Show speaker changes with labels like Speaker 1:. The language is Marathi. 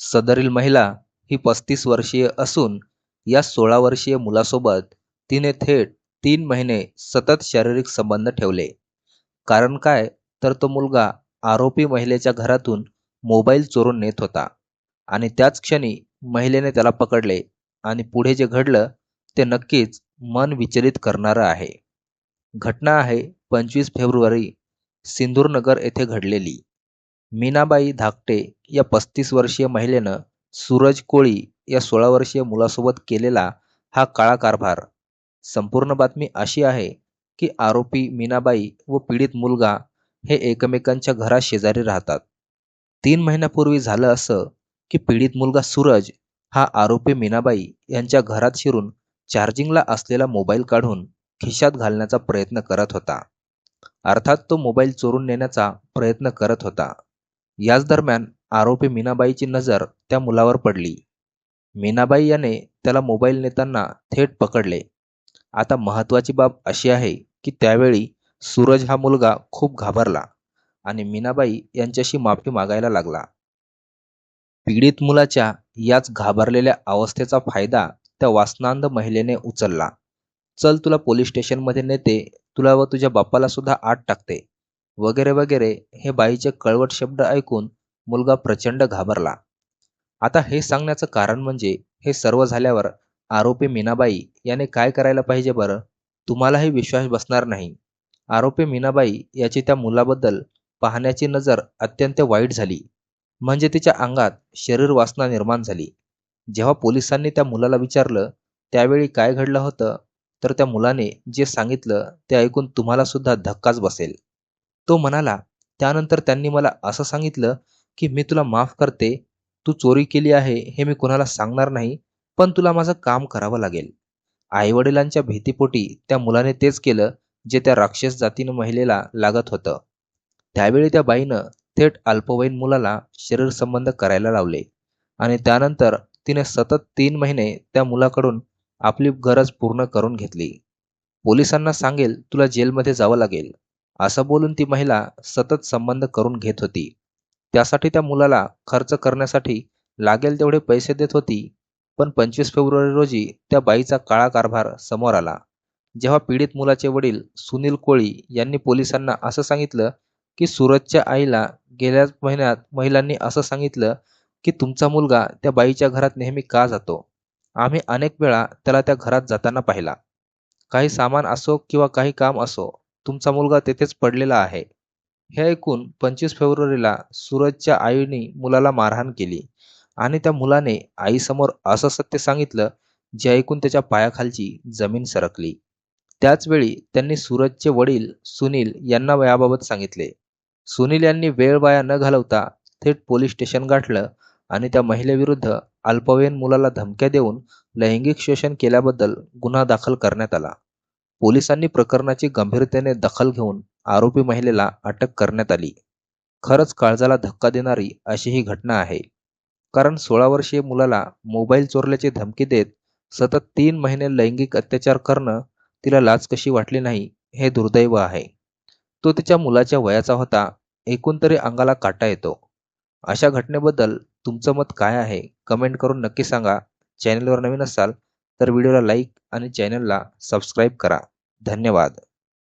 Speaker 1: सदरील महिला ही पस्तीस वर्षीय असून या सोळा वर्षीय मुलासोबत तिने थेट तीन महिने सतत शारीरिक संबंध ठेवले. कारण काय? तर तो मुलगा आरोपी महिलेच्या घरातून मोबाईल चोरून नेत होता आणि त्याच क्षणी महिलेने त्याला पकडले आणि पुढे जे घडलं ते नक्कीच मन विचलित करणारं आहे. घटना आहे पंचवीस फेब्रुवारी सिंदूरनगर येथे घडलेली. मीनाबाई धाकटे या पस्तीस वर्षीय महिलेनं सूरज कोळी या सोळा वर्षीय मुलासोबत केलेला हा काळा कारभार. संपूर्ण बातमी अशी आहे की आरोपी मीनाबाई व पीडित मुलगा हे एकमेकांच्या घराशेजारी राहतात. तीन महिन्यापूर्वी झालं असं की पीडित मुलगा सूरज हा आरोपी मीनाबाई यांच्या घरात शिरून चार्जिंगला असलेला मोबाईल काढून खिशात घालण्याचा प्रयत्न करत होता. अर्थात तो मोबाईल चोरून नेण्याचा प्रयत्न करत होता. याच दरम्यान आरोपी मीनाबाईची नजर त्या मुलावर पडली. मीनाबाई याने त्याला मोबाईल नेताना थेट पकडले. आता महत्वाची बाब अशी आहे की त्यावेळी सूरज हा मुलगा खूप घाबरला आणि मीनाबाई यांच्याशी माफी मागायला लागला. पीडित मुलाच्या याच घाबरलेल्या अवस्थेचा फायदा त्या वासनांध महिलेने उचलला. चल तुला पोलीस स्टेशनमध्ये नेते तुला व तुझ्या बाप्पाला सुद्धा आत टाकते. वगैरे वगैरे हे बाईचे कळवट शब्द ऐकून मुलगा प्रचंड घाबरला. आता हे सांगण्याचं कारण म्हणजे हे सर्व झाल्यावर आरोपी मीनाबाई याने काय करायला पाहिजे बरं? तुम्हालाही विश्वास बसणार नाही. आरोपी मीनाबाई याची त्या मुलाबद्दल पाहण्याची नजर अत्यंत वाईट झाली. म्हणजे तिच्या अंगात शरीर वासना निर्माण झाली. जेव्हा पोलिसांनी त्या मुलाला विचारलं त्यावेळी काय घडलं होतं? तर त्या मुलाने जे सांगितलं ते ऐकून तुम्हाला सुद्धा धक्काच बसेल. तो म्हणाला त्यानंतर त्यांनी मला असं सांगितलं की मी तुला माफ करते. तू चोरी केली आहे हे मी कुणाला सांगणार नाही पण तुला माझं काम करावं लागेल. आईवडिलांच्या भीतीपोटी त्या मुलाने तेच केलं जे त्या राक्षस जातीनं महिलेला लागत होतं. त्यावेळी त्या बाईनं थेट अल्पवयीन मुलाला शरीर संबंध करायला लावले आणि त्यानंतर तिने सतत तीन महिने त्या मुलाकडून आपली गरज पूर्ण करून घेतली. पोलिसांना सांगेल तुला जेलमध्ये जावं लागेल. असं बोलून ती महिला सतत संबंध करून घेत होती. त्यासाठी त्या मुलाला खर्च करण्यासाठी लागेल तेवढे पैसे देत होती पण पंचवीस फेब्रुवारी रोजी त्या बाईचा काळा कारभार समोर आला. जेव्हा पीडित मुलाचे वडील सुनील कोळी यांनी पोलिसांना असं सांगितलं की सूरजच्या आईला गेल्याच महिन्यात महिलांनी असं सांगितलं की तुमचा मुलगा त्या बाईच्या घरात नेहमी का जातो? आम्ही अनेक वेळा त्याला त्या घरात जाताना पाहिला. काही सामान असो किंवा काही काम असो तुमचा मुलगा तेथेच पडलेला आहे. हे ऐकून पंचवीस फेब्रुवारीला सूरजच्या आईने मुलाला मारहाण केली आणि त्या मुलाने आईसमोर असं सत्य सांगितलं जे ऐकून त्याच्या पायाखालची जमीन सरकली. त्याचवेळी त्यांनी सूरजचे वडील सुनील यांना याबाबत सांगितले. सुनील यांनी वेळ वाया न घालवता थेट पोलीस स्टेशन गाठलं आणि त्या महिलेविरुद्ध अल्पवयीन मुलाला धमक्या देऊन लैंगिक शोषण केल्याबद्दल गुन्हा दाखल करण्यात आला. पोलिसांनी प्रकरणाची गंभीरतेने दखल घेऊन आरोपी महिलेला अटक करण्यात आली. खरंच काळजाला धक्का देणारी अशी ही घटना आहे. कारण सोळा वर्षीय मुलाला मोबाईल चोरल्याची धमकी देत सतत तीन महिने लैंगिक अत्याचार करणं तिला लाच कशी वाटली नाही हे दुर्दैव आहे. तो तिच्या मुलाच्या वयाचा होता एकूण तरी अंगाला काटा येतो. अशा घटनेबद्दल तुमचं मत काय आहे? कमेंट करून नक्की सांगा. चॅनलवर नवीन असाल तर व्हिडिओला लाईक आणि चॅनलला सबस्क्राईब करा. धन्यवाद.